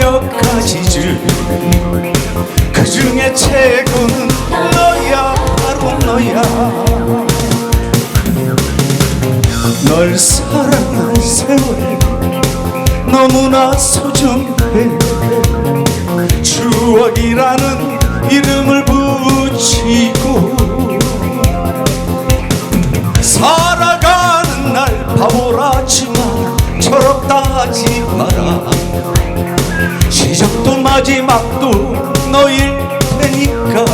몇 가지지. 그 중에 최고는 너야 바로 너야. 널 사랑한 세월 너무나 소중해. 추억이라는 이름을 붙이고 살아가는 날 바보라지만 철없다 하지 마라 마지막도 너일 테니까.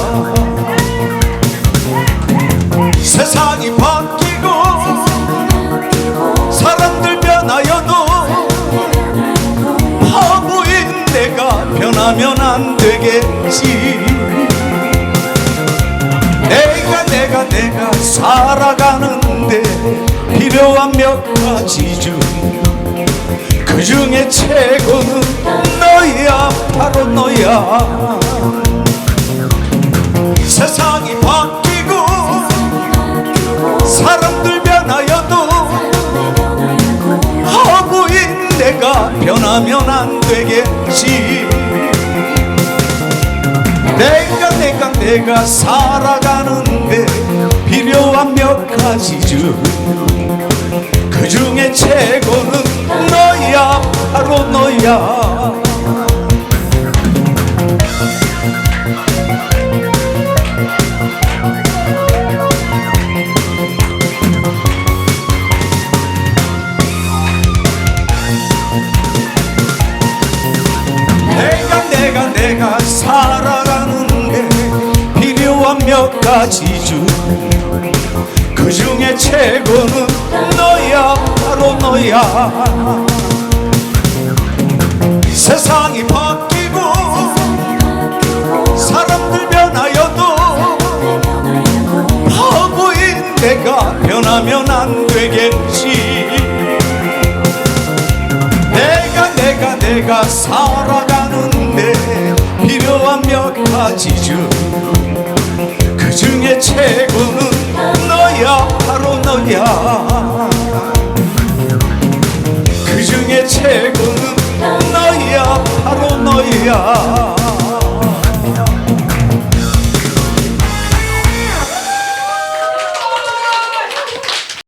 세상이 바뀌고 사람들 변하여도 바보인 내가 변하면 안 되겠지. 내가 내가 내가 살아가는데 필요한 몇 가지 중 그 중에 최고는 세상이 바뀌고 사람들 변하여도 허구인 내가 변하면 안 되겠지. 내가 내가 내가 살아가는데 필요한 몇 가지 중그 중에 최고는 너야 바로 너야 가지 중그 중에 최고는 너야 바로 너야. 세상이 바뀌고 사람들 변하여도 바보인 내가 변하면 안 되겠지. 내가 내가 내가 살아가는데 필요한 몇 가지 중 너야? 그 중에 최고는 너야. 바로 너야